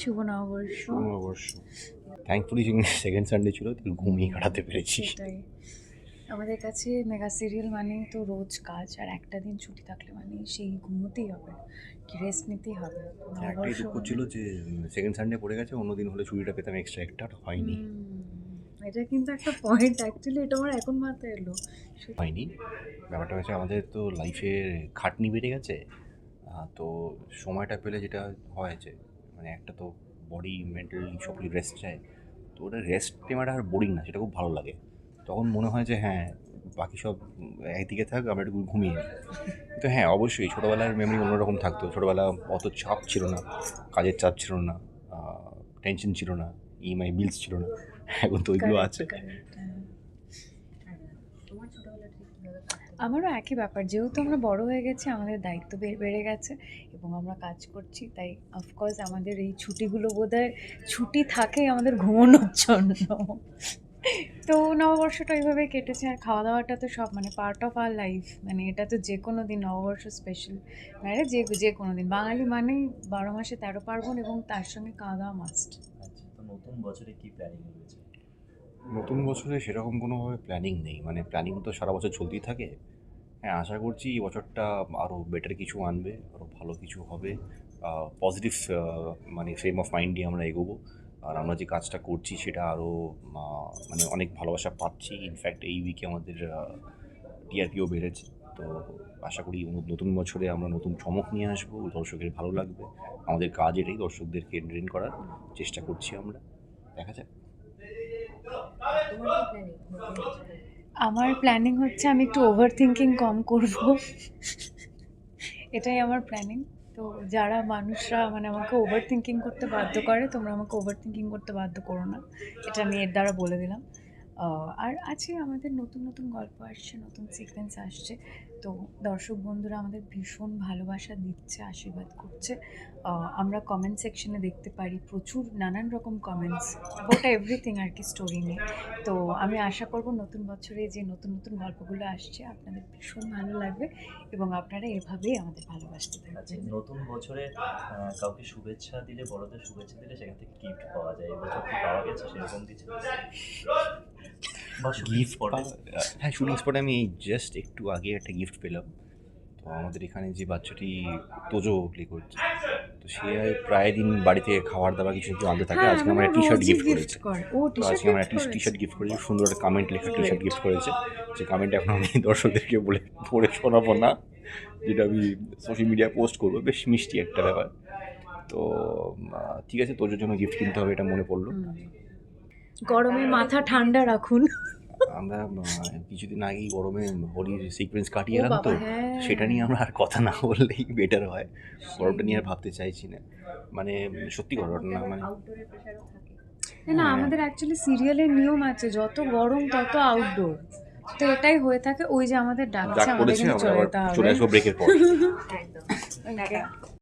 শুভ নববর্ষ। অবশ্য thankfully second Sunday ছিল তুই ঘুমিয়ে কাটাতে পেরেছি। আমাদের কাছে মেগা সিরিয়াল মানে তো রোজ কাজ আর একটা দিন ছুটি থাকলে মানে সেই ঘুমোতেই হবে কি রেস্ট নিতেই হবে। একটাই নববর্ষ দুঃখ ছিল যে সেকেন্ড সানডে পড়ে গেছে অন্য দিন হলে ছুটিটা পেতাম এক্সট্রা একটা হয়নি। এটা কিন্তু একটা পয়েন্ট অ্যাকচুয়ালি এটা আমার এখন মাথায় এলো। হয়নি। ব্যাপারটা হচ্ছে আমাদের তো লাইফের খাটনি বেড়ে গেছে তো সময়টা পেলে যেটা হয় যে মানে একটা তো বডি মেন্টালি সব রেস্ট চায়। তো ওটা রেস্ট নেওয়াটা আর বোরিং না সেটা খুব ভালো লাগে। তখন মনে হয় যে হ্যাঁ বাকি সব একদিকে থাক আমরা একটু ঘুমিয়ে নিই। তো হ্যাঁ অবশ্যই ছোটোবেলার মেমরি অন্যরকম থাকতো। ছোটোবেলা অত চাপ ছিল না কাজের চাপ ছিল না টেনশন ছিল না ইএমআই বিলস ছিল না। এখন তো ওইগুলো Correct, আমারও একই ব্যাপার। যেহেতু আমরা বড় হয়ে গেছি, আমাদের দায়িত্ব বেড়ে গেছে এবং আমরা কাজ করছি, তাই অফকোর্স আমাদের এই ছুটিগুলো বোধহয় ছুটি থাকে আমাদের ঘুমানোর জন্য। তো নববর্ষটা ওইভাবে কেটেছে আর খাওয়া দাওয়াটা তো সব মানে পার্ট অফ আর লাইফ মানে এটা তো যে কোনো দিন নববর্ষ স্পেশাল মানে যে যে কোনো দিন। বাঙালি মানেই বারো মাসে তেরো পার্বণ এবং তার সঙ্গে খাওয়া দাওয়া মাস্ট আচ্ছা নতুন বছরে কি প্ল্যানিং নতুন বছরে সেরকম কোনোভাবে প্ল্যানিং নেই। মানে প্ল্যানিং তো সারা বছর চলতেই থাকে। হ্যাঁ আশা করছি এই বছরটা আরও বেটার কিছু আনবে আরও ভালো কিছু হবে। পজিটিভ মানে ফ্রেম অফ মাইন্ড দিয়ে আমরা এগোবো। আর আমরা যে কাজটা করছি সেটা আরও মানে অনেক ভালোবাসা পাচ্ছি। ইনফ্যাক্ট এই উইকে আমাদের টিআরপিও বেড়েছে। তো আশা করি নতুন বছরে আমরা নতুন চমক নিয়ে আসব। দর্শকের ভালো লাগবে। আমাদের কাজ এটাই দর্শকদেরকে এন্টারটেইন করার চেষ্টা করছি আমরা। দেখা যাক। আমার প্ল্যানিং হচ্ছে আমি একটু ওভার থিঙ্কিং কম করব। এটাই আমার প্ল্যানিং তো যারা মানুষরা মানে আমাকে ওভার থিঙ্কিং করতে বাধ্য করে, তোমরা আমাকে ওভার থিঙ্কিং করতে বাধ্য করো না। এটা আমি এর দ্বারা বলে দিলাম। আর আছে আমাদের নতুন নতুন গল্প আসছে, নতুন সিকোয়েন্স আসছে। তো দর্শক বন্ধুরা আমাদের ভীষণ ভালোবাসা দিচ্ছে, আশীর্বাদ করছে। আমরা কমেন্ট সেকশনে দেখতে পারি প্রচুর নানান রকম কমেন্টস অ্যাবাউট এভরিথিং আর কি স্টোরি নিয়ে। তো আমি আশা করব নতুন বছরে যে নতুন নতুন গল্পগুলো আসছে, আপনাদের ভীষণ ভালো লাগবে এবং আপনারা এভাবেই আমাদের ভালোবাসতে আচ্ছা থাকবেন নতুন বছরে কাউকে শুভেচ্ছা দিলে, বড়দের শুভেচ্ছা দিলে সেখান থেকে গিফট পাওয়া যায় এবছর পাওয়া গেছে সেরকম কিছু? গিফট হ্যাঁ শুটিং স্পটে আমি জাস্ট একটু আগে একটা গিফট পেলাম। তো আমাদের এখানে যে বাচ্চাটি তোজো প্লে করছে তো সে প্রায় দিন বাড়িতে খাবার দাবার কিছু কিছু আনতে থাকে। হ্যাঁ, আজকে আমার টি শার্ট গিফট করেছে। তো আজকে আমার টি টি শার্ট গিফট করেছে। সুন্দর একটা কমেন্ট লেখা টি শার্ট গিফট করেছে। যে কমেন্ট এখন আমি দর্শকদেরকে বলে পড়ে শোনাবো না যেটা আমি সোশ্যাল মিডিয়ায় পোস্ট করব। বেশ মিষ্টি একটা ব্যাপার। তো ঠিক আছে তোজোর জন্য গিফট কিনতে হবে এটা মনে পড়ল। গরমে মাথা ঠান্ডা রাখুন। আমরা কিছুদিন আগেই গরমে হোলির সিকোয়েন্স কাটিয়ে এলাম তো হ্যাঁ। সেটা নিয়ে আমরা আর কথা না বললেই বেটার হয়। গরমটা নিয়ে আর ভাবতে চাইছি না। মানে সত্যি ঘটনা মানে না না আমাদের অ্যাকচুয়ালি সিরিয়ালের নিয়ম আছে যত গরম তত আউটডোর তো এটাই হয়ে থাকে ওই যে আমাদের ডাকছে আমাদের চলে যেতে হবে। ব্রেকের পর.